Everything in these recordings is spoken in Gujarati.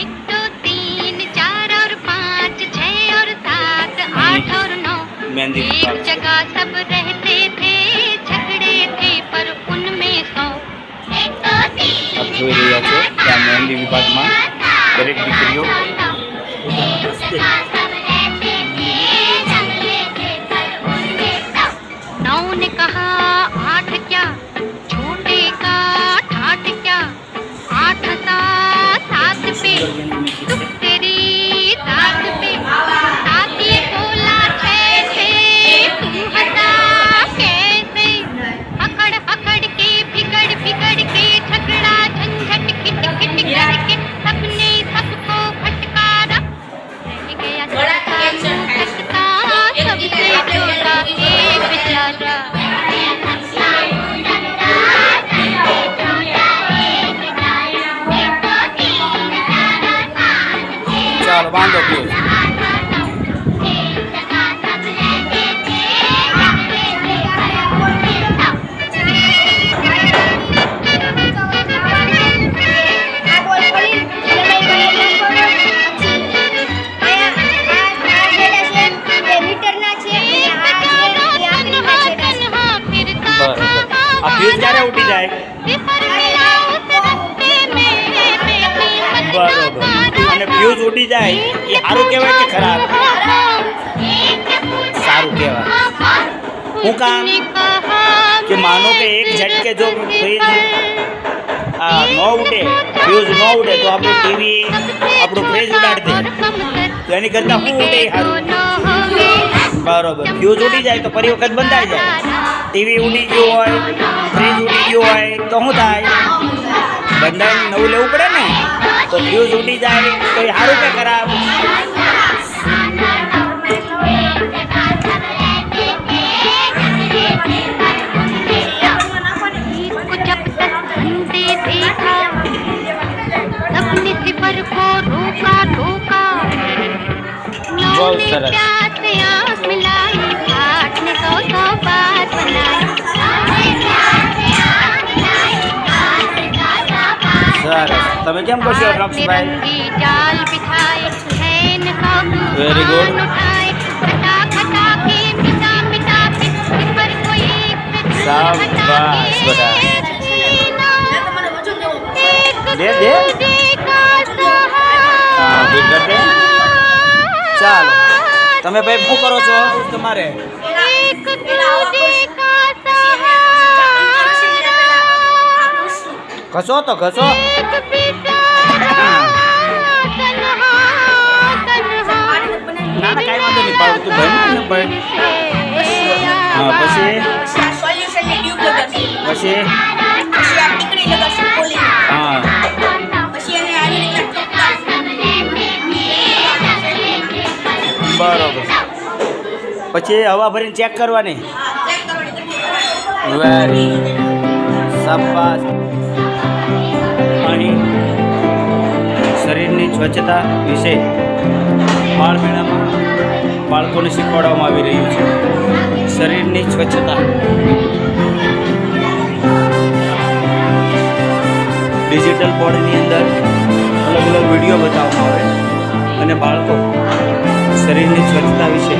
एक दो तीन चार और पाँच छह और सात आठ और नौ મહેંદી एक પાક. जगह सब रहते थे झगड़े थे पर उनमें सौ एक दो આપ જોઈ રહ્યા છો કે આ મહેંદી વિભાગમાં દરેક દીકરીઓ नौ ने कहा করবেন फिरता બરાબર આ ફ્યુઝ ક્યારે ઉઠી જાય ઉડી જાય. એ સારું કહેવાય કે ખરાબ? સારું કહેવાય. હું કામ? કે માનો કે એક ઝટકે જો ફ્રીજ ન ઉડે ફ્યુઝ ન ઉડે તો આપણું ટીવી આપણું ફ્રીજ ઉડાડી દે તો એની કરતાં શું ઉડે સારું બરોબર. ફ્યુઝ ઉડી જાય તો ફરી વખત બંધાઈ જાય. ટીવી ઉડી ગયું હોય ફ્રીજ ઉડી ગયું હોય તો શું થાય? બંધાઈને નવું લેવું પડે ને? તો ફ્યુઝ ઉડી જાય તો એ સારું કે ખરાબ को जब तक अंधे देखा सबने सिपर को रोका रोका बहुत ने सरस। प्यास તમે કેમ કરશો રક્ષભાઈ વેરી ગુડ શાબાશ બધા. દે દે. ચાલો. તમે ભાઈ શું કરો છો? તમારે? ઘસો તો ઘસો. ભાઈ. હા, પછી? પછી? હા. બરોબર. પછી હવા ભરીને ચેક કરવાની. વેરી શાબાશ. અહીં શરીરની સ્વચ્છતા વિશે બાળ મેળામાં બાળકોને શીખવાડવામાં આવી રહ્યું છે. શરીરની સ્વચ્છતા. ડિજિટલ બોર્ડની અંદર અલગ અલગ વીડિયો બતાવવામાં આવે અને બાળકો શરીરની સ્વચ્છતા વિશે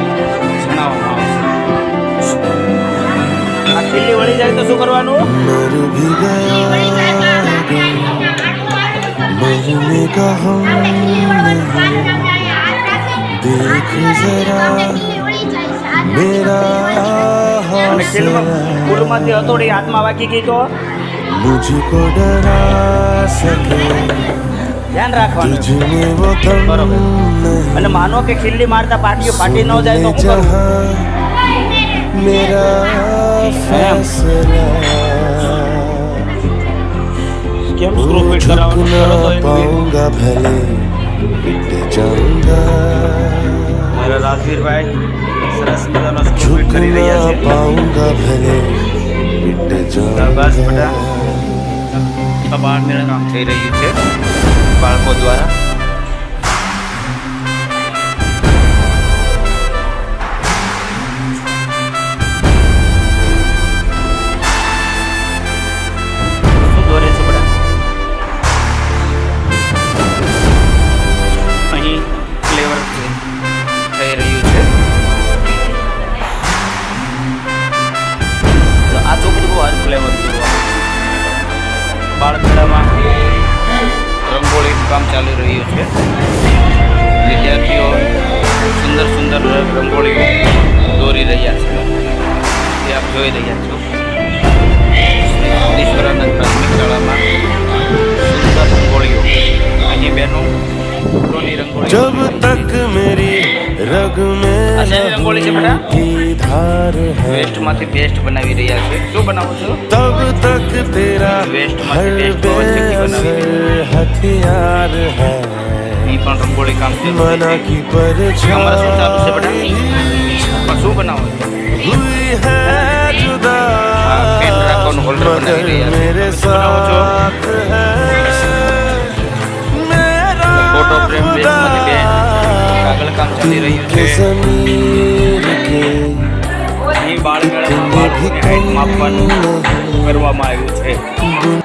જણાવવામાં આવે આ વળી જાય તો શું કરવાનું? देख जरा मेरा અને ખીલમાં हौसला ફૂલમાંથી હથોડી હાથમાં વાગી ગઈ તો मुझको डरा सके ધ્યાન રાખવાનું तुझमें वो दम बरोबर। અને नहीं માનો કે ખીલ્લી મારતા પાટીઓ ફાટી ન જાય તો सुने શું કરવું जहाँ मेरा फैसला કેમ સ્ક્રૂ ફિટ કરાવવાનું झुक કરો તો ना પાઉંગા ભલે મિટ બસ બેટા. આ બાર કામ થઈ રહ્યું છે. બાળકો દ્વારા રહ્યું છે. વિદ્યાર્થીઓ સુંદર સુંદર રંગોળીઓ દોરી રહ્યા છે. તે આપ જોઈ રહ્યા છો. ઈશ્વરાનંદ પ્રાથમિક શાળામાં સુંદર રંગોળીઓ. અહીં બહેનો રંગોળી की धार है વેસ્ટમાંથી બેસ્ટ બનાવી રહ્યા છે શું બનાવો છો तब तक तेरा वेस्ट में हर वेस्ट बहुत अच्छी बनाई है। बेअसर हथियार है અહીં પણ રંગોળી કામ છે मना की તમારે શું ચાલુ છે બેટા परछाई પણ શું બનાવો છો हुई है जुदा हाँ, पेन रखो, होल्डर बना मगर के यार। मेरे बनाओ जो। साथ है પર કામ ચાલી રહ્યું છે. અહીં બાળ માપવાનું કરવામાં આવ્યું છે.